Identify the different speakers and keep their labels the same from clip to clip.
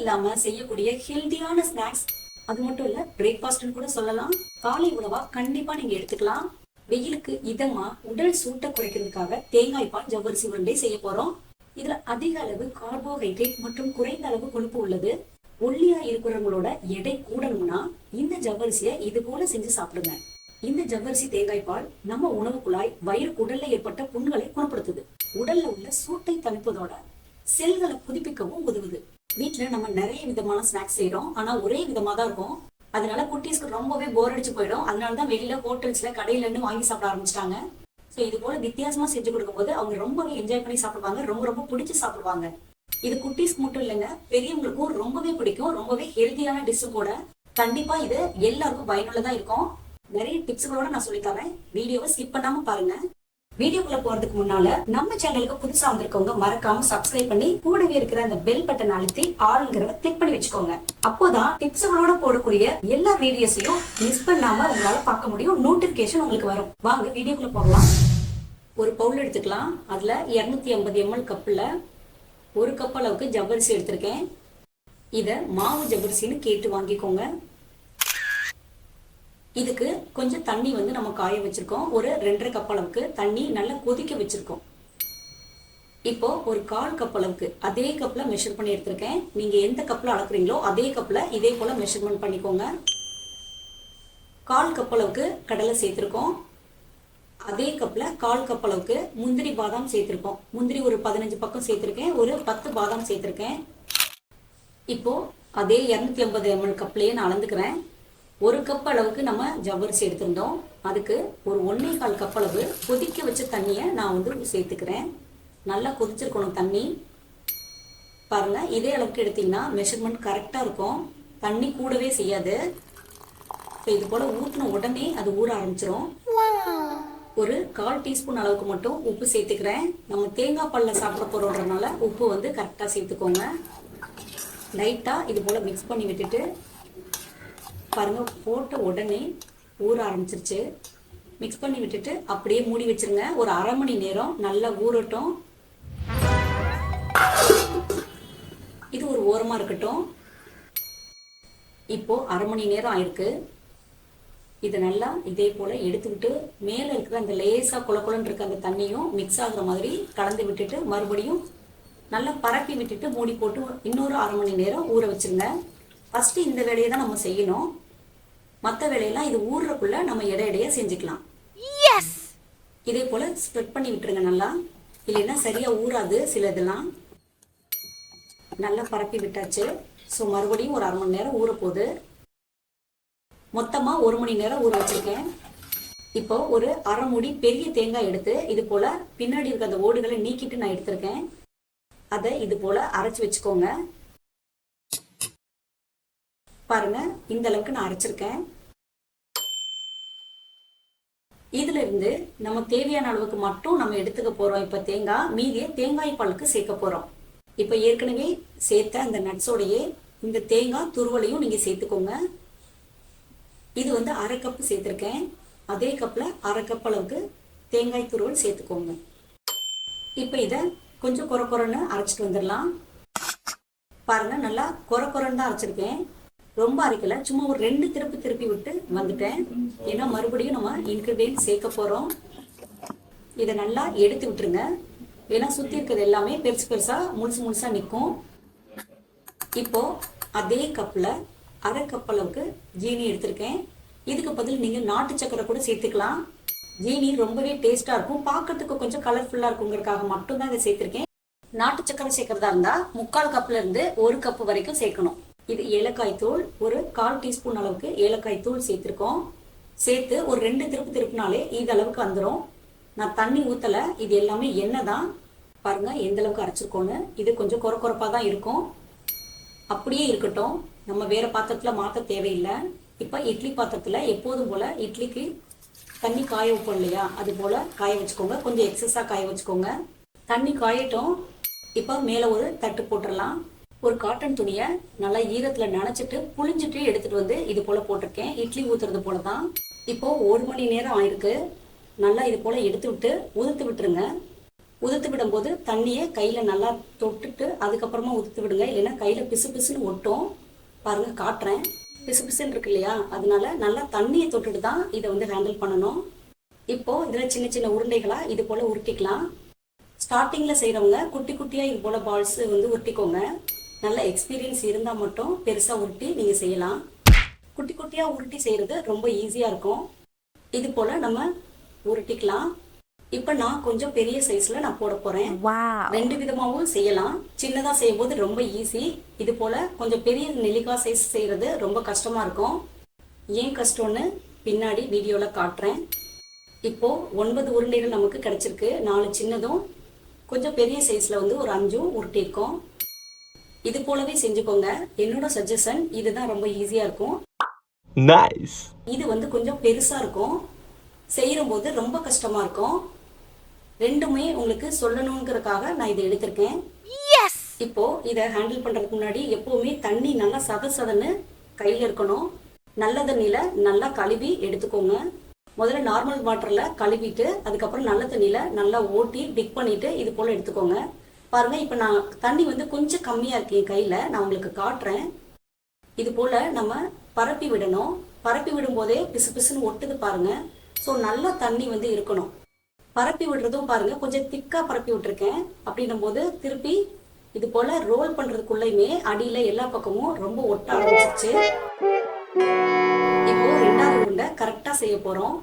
Speaker 1: இல்லாம செய்யக்கூடிய ஹெல்தியான ஸ்நாக்ஸ் அது மட்டும் இல்ல பிரேக்ஃபாஸ்ட்னு கூட சொல்லலாம். காலை உணவா கண்டிப்பா நீங்க எடுத்துக்கலாம். வெயிலுக்கு இதமா உடல் சூட்டை குறைக்கிறதுக்காக தேங்காய் பால் ஜவ்வரிசி உருண்டை செய்ய போறோம். இதுல அதிக அளவு கார்போஹைட்ரேட் மற்றும் குறைந்த அளவு கொழுப்பு உள்ளது. ஒல்லியா இருக்கிறவங்களோட எடை கூடணும்னா இந்த ஜவ்வரிசியை இது போல செஞ்சு சாப்பிடுங்க. இந்த ஜவ்வரிசி தேங்காய் பால் நம்ம உணவு குழாய் வயிறு உடல்ல ஏற்பட்ட புண்களை குணப்படுத்துது. உடல்ல உள்ள சூட்டை தணிப்பதோட செல்களை புதுப்பிக்கவும் உதவுது. வீட்டில் நம்ம நிறைய விதமான ஸ்நாக்ஸ் செய்கிறோம் ஆனால் ஒரே விதமாக தான் இருக்கும். அதனால குட்டீஸ்க்கு ரொம்பவே போர் அடிச்சு போயிடும். அதனால தான் வெளியில ஹோட்டல்ஸ்ல கடையில இருந்து வாங்கி சாப்பிட ஆரம்பிச்சிட்டாங்க. ஸோ இது போல வித்தியாசமா செஞ்சு கொடுக்கும்போது அவங்க ரொம்பவே என்ஜாய் பண்ணி சாப்பிடுவாங்க. ரொம்ப ரொம்ப பிடிச்சி சாப்பிடுவாங்க. இது குட்டீஸ்க்கு மட்டும் இல்லைங்க. பெரியவங்களுக்கும் ரொம்பவே பிடிக்கும். ரொம்பவே ஹெல்த்தியான டிஷ்ஷு கூட. கண்டிப்பா இது எல்லாருக்கும் பயனுள்ளதா இருக்கும். நிறைய டிப்ஸ்களோட நான் சொல்லித்தரேன் வீடியோவை ஸ்கிப் பண்ணாம பாருங்க. வீடியோக்குள்ள போறதுக்கு முன்னால நம்ம சேனலுக்கு புதுசா வந்திருக்கவங்க மறக்காம சப்ஸ்கிரைப் பண்ணி கூடவே இருக்கிற அந்த பெல் பட்டன் அழுத்தி ஆளுங்கிறத கிளிக் பண்ணி வச்சுக்கோங்க. அப்போதான் டிப்ஸ்களோட போடக்கூடிய எல்லா வீடியோஸையும் மிஸ் பண்ணாம உங்களால பார்க்க முடியும். நோட்டிபிகேஷன் உங்களுக்கு வரும். வாங்க வீடியோக்குள்ள போகலாம். ஒரு பவுல் எடுத்துக்கலாம். அதுல 250 ஐம்பது எம்எல் கப்பில் ஒரு கப் அளவுக்கு ஜவ்வரிசி எடுத்திருக்கேன். இதை மாவு ஜவ்வரிசின்னு கேட்டு வாங்கிக்கோங்க. இதுக்கு கொஞ்சம் தண்ணி வந்து நம்ம காய வச்சிருக்கோம். ஒரு ரெண்டரை கப் அளவுக்கு தண்ணி நல்லா கொதிக்க வச்சிருக்கோம். இப்போ ஒரு கால் கப் அளவுக்கு அதே கப்ல மெஷர் பண்ணி எடுத்திருக்கேன். நீங்க எந்த கப்ல அளக்குறீங்களோ அதே கப்ல இதே போல மெஷர்மெண்ட் பண்ணிக்கோங்க. கால் கப் அளவுக்கு கடலை சேர்த்திருக்கோம். அதே கப்ல கால் கப் அளவுக்கு முந்திரி பாதாம் சேர்த்திருக்கோம். முந்திரி ஒரு பதினஞ்சு பக்கம் சேர்த்திருக்கேன். ஒரு பத்து பாதாம் சேர்த்திருக்கேன். இப்போ அதே இரநூத்தி ஐம்பது எம்எல் கப்லயே நான் அளந்துக்கிறேன். ஒரு கப் அளவுக்கு நம்ம ஜவ்வரிசி எடுத்திருந்தோம். அதுக்கு ஒரு ஒன்றே கால் கப் அளவு கொதிக்க வச்ச தண்ணியை நான் வந்து சேர்த்துக்கிறேன். நல்லா கொதிச்சிருக்கணும் தண்ணி. பாருங்க இதே அளவுக்கு எடுத்தீங்கன்னா மெஷர்மெண்ட் கரெக்டாக இருக்கும். தண்ணி கூடவே செய்யாது. இப்போ இது போல் ஊற்றின உடனே அது ஊற ஆரம்பிச்சிரும். ஒரு கால் டீஸ்பூன் அளவுக்கு மட்டும் உப்பு சேர்த்துக்கிறேன். நம்ம தேங்காய் பாலில் சாப்பிட போகிறோன்றனால உப்பு வந்து கரெக்டாக சேர்த்துக்கோங்க. லைட்டாக இது போல் மிக்ஸ் பண்ணி விட்டுட்டு பாருங்கள் போட்ட உடனே ஊற ஆரம்பிச்சிருச்சு. மிக்ஸ் பண்ணி விட்டுட்டு அப்படியே மூடி வச்சிருங்க. ஒரு அரை மணி நேரம் நல்லா ஊறட்டும். இது ஒரு ஓரமாக இருக்கட்டும். இப்போ அரை மணி நேரம் ஆயிருக்கு. இதை நல்லா இதே போல் எடுத்துக்கிட்டு மேலே இருக்கிற அந்த லேசாக குள இருக்க அந்த தண்ணியும் மிக்ஸ் ஆகுற மாதிரி கலந்து விட்டுட்டு மறுபடியும் நல்லா பரப்பி விட்டுட்டு மூடி போட்டு இன்னொரு அரை மணி நேரம் ஊற வச்சுருங்க. ஃபஸ்ட்டு இந்த வேலையை தான் நம்ம செய்யணும். மற்ற வேலையெல்லாம் இது ஊறுறக்குள்ள நம்ம இட இடைய செஞ்சுக்கலாம் இதே போல ஸ்ப்ரெட் பண்ணி விட்டுருங்க நல்லா. இல்லைன்னா சரியா ஊறாது சில இதெல்லாம். நல்லா பரப்பி விட்டாச்சு. ஸோ மறுபடியும் ஒரு அரை மணி நேரம் ஊற போகுது மொத்தமா ஒரு மணி நேரம் ஊற வச்சிருக்கேன். இப்போ ஒரு அரை மூடி பெரிய தேங்காய் எடுத்து இது போல பின்னாடி இருக்க அந்த ஓடுகளை நீக்கிட்டு நான் எடுத்திருக்கேன். அதை இது போல அரைச்சு வச்சுக்கோங்க. பாருங்க இந்த அளவுக்கு நான் அரைச்சிருக்கேன். இதுல இருந்து நம்ம தேவையான அளவுக்கு மட்டும் நம்ம எடுத்துக்க போறோம். இப்ப தேங்காய் மீதியை தேங்காய் பாலுக்கு சேர்க்க போறோம். இப்ப ஏற்கனவே சேர்த்த அந்த நட்ஸோடையே இந்த தேங்காய் துருவலையும் நீங்க சேர்த்துக்கோங்க. இது வந்து அரை கப்பு சேர்த்துருக்கேன். அதே கப்பில் அரை கப் அளவுக்கு தேங்காய் துருவல் சேர்த்துக்கோங்க. இப்போ இதை கொஞ்சம் குறை குறைன்னு அரைச்சிட்டு வந்துடலாம். பாருங்க நல்லா குறை குறைன்னு தான் அரைச்சிருக்கேன். ரொம்ப அரைக்கல. சும்மா ஒரு ரெண்டு திருப்பி திருப்பி விட்டு வந்துட்டேன். ஏன்னா மறுபடியும் நம்ம இன்கிரீடியன்ட் சேர்க்க போகிறோம் இதை நல்லா எடுத்து விட்டுருங்க. ஏன்னா சுற்றி இருக்கிறது எல்லாமே பெருசு பெருசாக முழுசு முழுசாக நிற்கும். இப்போ அதே கப்பில் அரை கப் அளவுக்கு ஜீனி எடுத்திருக்கேன். இதுக்கு பதில் நீங்கள் நாட்டு சக்கரை கூட சேர்த்துக்கலாம். ஜீனி ரொம்பவே டேஸ்ட்டாக இருக்கும். பார்க்கறதுக்கு கொஞ்சம் கலர்ஃபுல்லாக இருக்குங்கிறதுக்காக மட்டும்தான் இதை சேர்த்துருக்கேன். நாட்டு சக்கரை சேர்க்கறதா இருந்தால் முக்கால் கப்ல இருந்து ஒரு கப் வரைக்கும் சேர்க்கணும். இது ஏலக்காய் தூள். ஒரு கால் டீஸ்பூன் அளவுக்கு ஏலக்காய் தூள் சேர்த்துருக்கோம். சேர்த்து ஒரு ரெண்டு திருப்பு திருப்பினாலே இது அளவுக்கு வந்துடும் நான் தண்ணி ஊற்றலை இது எல்லாமே எண்ணெய் தான் பாருங்கள் எந்த அளவுக்கு அரைச்சிருக்கோன்னு இது கொஞ்சம் குறை குறைப்பாக தான் இருக்கும். அப்படியே இருக்கட்டும். நம்ம வேறு பாத்திரத்தில் மாற்ற தேவையில்லை. இப்போ இட்லி பாத்திரத்தில் எப்போதும் போல் இட்லிக்கு தண்ணி காய வைப்போம் இல்லையா? அது போல் காய வச்சுக்கோங்க. கொஞ்சம் எக்ஸஸாக காய வச்சுக்கோங்க. தண்ணி காயட்டும். இப்போ மேலே ஒரு தட்டு போட்டுடலாம் ஒரு காட்டன் துணியை நல்லா ஈரத்துல நனைச்சிட்டு புளிஞ்சிட்டு எடுத்துட்டு வந்து இது போல போட்டிருக்கேன். இட்லி ஊத்துறது போல தான் இப்போ ஒரு மணி நேரம் ஆயிருக்கு. நல்லா இது போல எடுத்து விட்டு உதுத்து விட்டுருங்க. உதுத்து விடும்போது தண்ணியை கையில் நல்லா தொட்டுட்டு அதுக்கப்புறமா உதுத்து விடுங்க. இல்லைன்னா கையில் பிசு பிசுன்னு ஒட்டும். பாருங்க காட்டுறேன். பிசு பிசுன்னு இருக்கு இல்லையா? அதனால நல்லா தண்ணியை தொட்டுட்டு தான் இதை வந்து ஹேண்டில் பண்ணணும். இப்போ இதில் சின்ன சின்ன உருண்டைகளாக இது போல் உருட்டிக்கலாம். ஸ்டார்டிங்கில் செய்கிறவங்க குட்டி குட்டியாக இது போல் பால்ஸ் வந்து உருட்டிக்கோங்க. நல்ல எக்ஸ்பீரியன்ஸ் இருந்தால் மட்டும் பெருசாக உருட்டி நீங்கள் செய்யலாம். குட்டி குட்டியாக உருட்டி செய்கிறது ரொம்ப ஈஸியாக இருக்கும். இது போல் நம்ம உருட்டிக்கலாம். இப்போ நான் கொஞ்சம் பெரிய சைஸில் நான் போட போகிறேன் ரெண்டு விதமாகவும் செய்யலாம். சின்னதாக செய்யும்போது ரொம்ப ஈஸி இது போல் கொஞ்சம் பெரிய நெல்லிக்காய் சைஸ் செய்கிறது ரொம்ப கஷ்டமாக இருக்கும். ஏன் கஷ்டம்னு பின்னாடி வீடியோவில் காட்டுறேன். இப்போ ஒன்பது உருண்டைகள் நமக்கு கிடைச்சிருக்கு. நாலு சின்னதும் கொஞ்சம் பெரிய சைஸில் வந்து ஒரு அஞ்சும் உருட்டியிருக்கோம். இது போலவே செஞ்சுக்கோங்க. என்னோட சஜஷன் இதுதான் ரொம்ப ஈஸியாக இருக்கும்.
Speaker 2: Nice.
Speaker 1: இது வந்து கொஞ்சம் பெருசா இருக்கும். செய்யும்போது ரொம்ப கஷ்டமா இருக்கும். ரெண்டுமே உங்களுக்கு சொல்லணுங்கிறதுக்காக நான் இதை எடுத்திருக்கேன். இப்போ இதை ஹேண்டில் பண்றதுக்கு முன்னாடி எப்பவுமே தண்ணி நல்லா சத சதன்னு கையில இருக்கணும். நல்ல தண்ணியில நல்லா கழுவி எடுத்துக்கோங்க. முதல்ல நார்மல் வாட்டர்ல கழுவிட்டு அதுக்கப்புறம் நல்ல தண்ணியில நல்லா ஓட்டி டிக் பண்ணிட்டு இது போல எடுத்துக்கோங்க. பாருங்க இப்போ நான் தண்ணி வந்து கொஞ்சம் கம்மியா இருக்கு என் கையில. நான் உங்களுக்கு காட்டுறேன். இது போல நம்ம பரப்பி விடணும். பரப்பி விடும்போதே பிசு பிசுன்னு ஒட்டுது பாருங்க. ஸோ நல்லா தண்ணி வந்து இருக்கணும். பரப்பி விடுறதும் பாருங்க கொஞ்சம் திக்கா பரப்பி விட்டுருக்கேன். அப்படின்னும் போது திருப்பி இது போல ரோல் பண்றதுக்குள்ளயுமே அடியில எல்லா பக்கமும் ரொம்ப ஒட்ட ஆரம்பிச்சிச்சு இப்போ ரெண்டாவது உருண்டை கரெக்டா செய்ய போறோம்.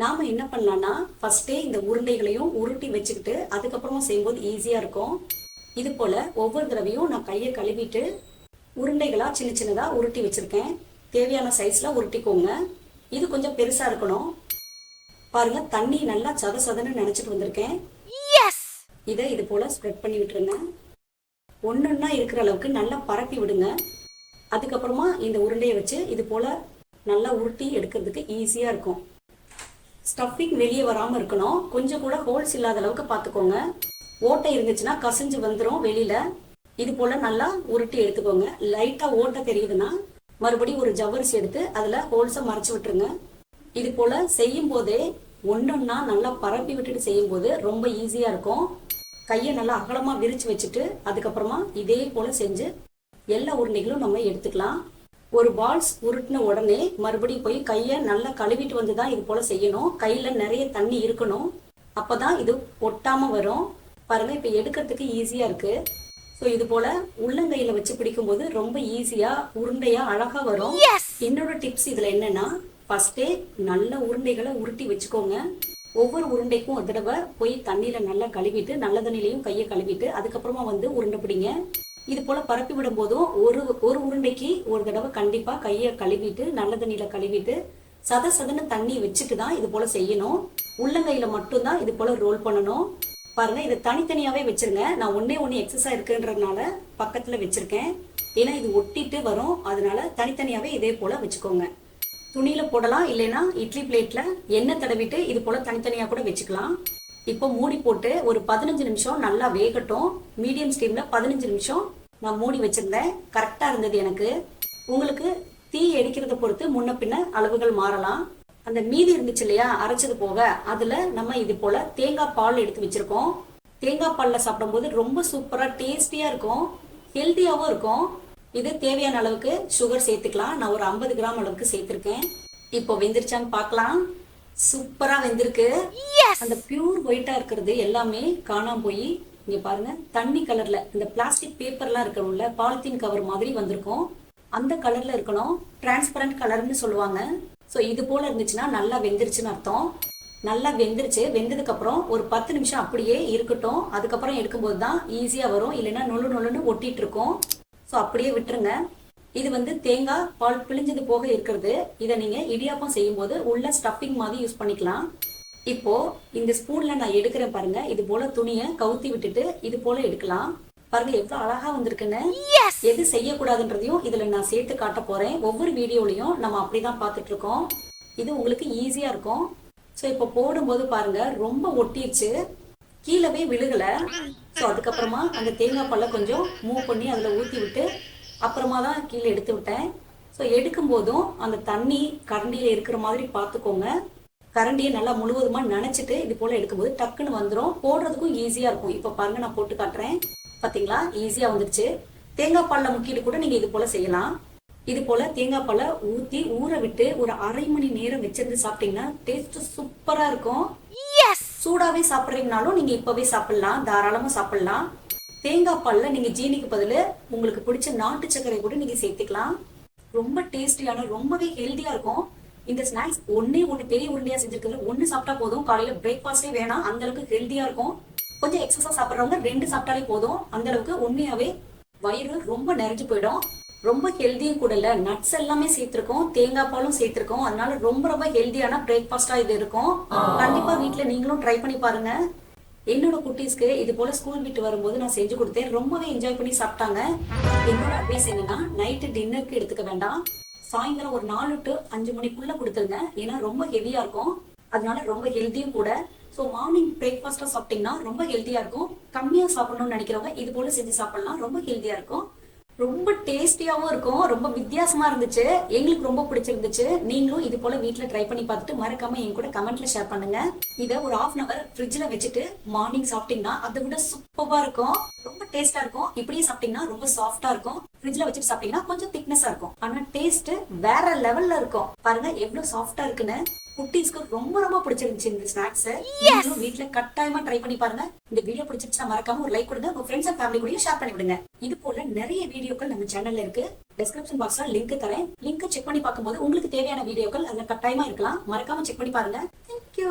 Speaker 1: நாம என்ன பண்ணலாம்னா ஃபர்ஸ்டே இந்த உருண்டைகளையும் உருட்டி வச்சுக்கிட்டு அதுக்கப்புறமா செய்யும்போது ஈஸியா இருக்கும். இது போல ஒவ்வொரு தடவையும் நான் கையை கழுவிட்டு உருண்டைகளா சின்ன சின்னதா உருட்டி வச்சிருக்கேன். தேவையான சைஸ்ல உருட்டிக்கோங்க. இது கொஞ்சம் பெருசா இருக்கணும். பாருங்க தண்ணி நல்லா சத சதன்னு நினைச்சிட்டு வந்திருக்கேன். இதை இது போல ஸ்ப்ரெட் பண்ணி விட்டுருங்க. ஒன்னொன்னா இருக்கிற அளவுக்கு நல்லா பரப்பி விடுங்க. அதுக்கப்புறமா இந்த உருண்டையை வச்சு இது போல நல்லா உருட்டி எடுக்கிறதுக்கு ஈஸியா இருக்கும். ஸ்டஃபிங் வெளியே வராமல் இருக்கணும். கொஞ்சம் கூட ஹோல்ஸ் இல்லாத அளவுக்கு பார்த்துக்கோங்க. ஓட்டை இருந்துச்சுன்னா கசிஞ்சு வந்துடும் வெளியில. இது போல நல்லா உருட்டி எடுத்துக்கோங்க. லைட்டாக ஓட்டை தெரியுதுன்னா மறுபடியும் ஒரு ஜவ்வரிசி எடுத்து அதில் ஹோல்ஸை மறைச்சு விட்டுருங்க. இது போல செய்யும் போதே ஒன்னொன்னா நல்லா பரப்பி விட்டுட்டு செய்யும் போது ரொம்ப ஈஸியாக இருக்கும். கையை நல்லா அகலமாக விரிச்சு வச்சுட்டு அதுக்கப்புறமா இதே போல செஞ்சு எல்லா உருண்டைகளும் நம்ம எடுத்துக்கலாம். ஒரு பால்ஸ் உருட்டின உடனே மறுபடியும் போய் கையை நல்லா கழுவிட்டு வந்து தான் இது போல செய்யணும். கையில நிறைய தண்ணி இருக்கணும். அப்பதான் இது ஒட்டாம வரும். பாருங்க இப்ப எடுக்கிறதுக்கு ஈஸியா இருக்கு. ஸோ இது போல உள்ளங்கையில வச்சு பிடிக்கும்போது ரொம்ப ஈஸியா உருண்டையா அழகா வரும். என்னோட டிப்ஸ் இதுல என்னன்னா ஃபர்ஸ்டே நல்ல உருண்டைகளை உருட்டி வச்சுக்கோங்க. ஒவ்வொரு உருண்டைக்கும் ஒரு தடவை போய் தண்ணியில நல்லா கழுவிட்டு நல்ல தண்ணியிலையும் கையை கழுவிட்டு அதுக்கப்புறமா வந்து உருண்டை பிடிங்க. இது போல பரப்பி விடும் போதும் ஒரு ஒரு உருண்டைக்கு ஒரு தடவை கண்டிப்பா கையை கழுவிட்டு நல்ல தண்ணியில கழுவிட்டு சத சதன தண்ணி வச்சுட்டு தான் இது போல செய்யணும் உள்ளங்கையில மட்டும்தான் இது போல ரோல் பண்ணணும். பாருங்க இதை தனித்தனியாவே வச்சிருங்க. நான் ஒன்னே ஒன்று எக்ஸசைஸ் இருக்குன்றதுனால பக்கத்துல வச்சிருக்கேன். ஏன்னா இது ஒட்டிட்டு வரும். அதனால தனித்தனியாவே இதே போல வச்சுக்கோங்க. துணியில போடலாம். இல்லைன்னா இட்லி பிளேட்ல எண்ணெய் தடவிட்டு இது போல தனித்தனியா கூட வச்சுக்கலாம். இப்போ மூடி போட்டு ஒரு பதினஞ்சு நிமிஷம் நல்லா வேகட்டும். மீடியம் ஸ்டீம்ல பதினஞ்சு நிமிஷம் நான் மூடி வச்சிருந்தேன். கரெக்டா இருந்தது எனக்கு. உங்களுக்கு தீ எரிக்கிறத பொறுத்து முன்ன பின்ன அளவுகள் மாறலாம். அந்த மீதி இருந்துச்சு இல்லையா அரைச்சது போக அதுல நம்ம இது போல தேங்காய் பால் எடுத்து வச்சிருக்கோம். தேங்காய் பால்ல சாப்பிடும்போது ரொம்ப சூப்பரா டேஸ்டியா இருக்கும். ஹெல்த்தியாகவும் இருக்கும். இது தேவையான அளவுக்கு சுகர் சேர்த்துக்கலாம். நான் ஒரு ஐம்பது கிராம் அளவுக்கு சேர்த்துருக்கேன். இப்போ வெந்திருச்சான்னு பார்க்கலாம். சூப்பரா வெந்திருக்கு. அந்த பியூர் ஒயிட்டா இருக்கிறது எல்லாமே காணாம போய் இங்க பாருங்க தண்ணி கலர்ல இந்த பிளாஸ்டிக் பேப்பர்லாம் இருக்கணும்ல பாலித்தீன் கவர் மாதிரி வந்திருக்கும். அந்த கலர்ல இருக்கணும் டிரான்ஸ்பரண்ட் கலர்னு சொல்லுவாங்க. ஸோ இது போல இருந்துச்சுன்னா நல்லா வெந்துருச்சுன்னு அர்த்தம். நல்லா வெந்துருச்சு வெந்ததுக்கு அப்புறம் ஒரு பத்து நிமிஷம் அப்படியே இருக்கட்டும். அதுக்கப்புறம் எடுக்கும்போது தான் ஈஸியா வரும். இல்லைன்னா நொழு நொழுன்னு ஒட்டிட்டு இருக்கும். ஸோ அப்படியே விட்டுருங்க. இது வந்து தேங்காய் பால் பிழிஞ்சது போக இருக்கிறது. இதை நீங்க இடியாப்பம் செய்யும்போது உள்ள ஸ்டஃபிங் மாதிரி யூஸ் பண்ணிக்கலாம். இப்போ இந்த ஸ்பூன்ல நான் எடுக்கிறேன் பாருங்க. இது போல துணியை கவுத்தி விட்டுட்டு இது போல எடுக்கலாம். பாருங்க எவ்வளவு அழகா வந்திருக்குன்னு. எது செய்யக்கூடாதுன்றதையும் இதுல நான் சேர்த்து காட்ட போறேன். ஒவ்வொரு வீடியோலையும் நம்ம அப்படிதான் பார்த்துட்டு இருக்கோம் இது உங்களுக்கு ஈஸியா இருக்கும். ஸோ இப்போ போடும்போது பாருங்க ரொம்ப ஒட்டிருச்சு. கீழவே விழுகல. ஸோ அதுக்கப்புறமா அந்த தேங்காய் பாலை கொஞ்சம் மூவ் பண்ணி அதில் ஊற்றி விட்டு அப்புறமா தான் கீழே எடுத்து விட்டேன். ஸோ எடுக்கும் போதும் அந்த தண்ணி கரண்டியில் இருக்கிற மாதிரி பார்த்துக்கோங்க. கரண்டியை நல்லா முழுவதுமா நனைச்சிட்டு இது போல எடுக்கும்போது டக்குன்னு வந்துடும் போடுறதுக்கும் ஈஸியா இருக்கும். இப்போ பாருங்க நான் போட்டு காட்டுறேன். பாத்தீங்களா? ஈஸியா வந்துருச்சு. தேங்காய் பால்ல முக்கிட்டு கூட நீங்க இது போல செய்யலாம். இது போல தேங்காய் பாலை ஊத்தி ஊற விட்டு ஒரு அரை மணி நேரம் வச்சிருந்து சாப்பிட்டீங்கன்னா டேஸ்ட் சூப்பரா இருக்கும். சூடாவே சாப்பிட்றீங்கனாலும் நீங்க இப்பவே சாப்பிடலாம். தாராளமா சாப்பிடலாம். தேங்காய் பால்ல நீங்க ஜீனிக்கு பதிலு உங்களுக்கு பிடிச்ச நாட்டு சர்க்கரை கூட நீங்க சேர்த்துக்கலாம். ரொம்ப டேஸ்டியான ரொம்பவே ஹெல்தியா இருக்கும். இந்த ஸ்நாக்ஸ் ஒன்னே ஒண்ணு பெரிய உருண்டையா செஞ்சிருக்கிறதுல ஒண்ணு சாப்பிட்டா போதும். காலையில பிரேக்ஃபாஸ்டே வேணாம் அந்த அளவுக்கு ஹெல்தியா இருக்கும். கொஞ்சம் எக்ஸசைஸ் சாப்பிட்றவங்க ரெண்டு சாப்பிட்டாலே போதும். அந்த அளவுக்கு உண்மையாவே வயிறு ரொம்ப நிறைஞ்சு போயிடும். ரொம்ப ஹெல்தியும் கூட இல்ல நட்ஸ் எல்லாமே சேர்த்திருக்கோம் தேங்காய் பாலும் சேர்த்திருக்கோம். அதனால ரொம்ப ரொம்ப ஹெல்தியான பிரேக்ஃபாஸ்டா இது இருக்கும். கண்டிப்பா வீட்ல நீங்களும் ட்ரை பண்ணி பாருங்க. என்னோட குட்டீஸ்க்கு இது போல ஸ்கூல் விட்டு வரும்போது நான் செஞ்சு கொடுத்தேன். ரொம்பவே என்ஜாய் பண்ணி சாப்பிட்டாங்க. என்னோட அட்வைஸ் என்னன்னா நைட்டு டின்னருக்கு எடுத்துக்க வேண்டாம். சாயங்காலம் ஒரு நாலு டு அஞ்சு மணிக்குள்ள கொடுத்துருங்க. ஏன்னா ரொம்ப ஹெவியா இருக்கும். அதனால ரொம்ப ஹெல்த்தியும் கூட. ஸோ மார்னிங் பிரேக்ஃபாஸ்டா சாப்பிட்டீங்கன்னா ரொம்ப ஹெல்த்தியா இருக்கும். கம்மியா சாப்பிடணும்னு நினைக்கிறவங்க இது போல செஞ்சு சாப்பிடலாம். ரொம்ப ஹெல்த்தியா இருக்கும். ரொம்ப டேஸ்டியாகவும் இருக்கும் ரொம்ப வித்தியாசமா இருந்துச்சு. எங்களுக்கு ரொம்ப பிடிச்சிருந்துச்சு. நீங்களும் இது போல வீட்டில் ட்ரை பண்ணி பார்த்துட்டு மறக்காம என் கூட கமெண்ட்ல ஷேர் பண்ணுங்க. இதை ஒரு ஹாஃப் அன் அவர் ஃப்ரிட்ஜில் வச்சுட்டு மார்னிங் சாப்பிட்டீங்கன்னா அதை விட சூப்பராக இருக்கும். ரொம்ப டேஸ்டா இருக்கும். இப்படியே சாப்பிட்டீங்கன்னா ரொம்ப சாஃப்டா இருக்கும். ஃப்ரிட்ஜில் வச்சுட்டு சாப்பிட்டீங்கன்னா கொஞ்சம் திக்னஸா இருக்கும். ஆனால் டேஸ்ட் வேற லெவல்ல இருக்கும். பாருங்க எவ்வளோ சாஃப்டா இருக்குன்னு. குட்டீஸ்க்கு ரொம்ப ரொம்ப பிடிச்சிருந்துச்சு இந்த ஸ்நாக்ஸ் நீங்களும் வீட்ல கட்டாயமா ட்ரை பண்ணி பாருங்க. இந்த வீடியோ பிடிச்சிருச்சா மறக்காம ஒரு லைக் கொடுங்க. உங்க ஃப்ரெண்ட்ஸ் அண்ட் ஃபேமிலி கூடயும் ஷேர் பண்ணி விடுங்க. இது போல நிறைய வீடியோக்கள் நம்ம சேனல்ல இருக்கு. டிஸ்கிரிப்ஷன் பாக்ஸ்ல லிங்க் தரேன். லிங்க் செக் பண்ணி பார்க்கும்போது உங்களுக்கு தேவையான வீடியோக்கள் அதுல கட்டாயமா இருக்கலாம். மறக்காம செக் பண்ணி பாருங்க. தேங்க்யூ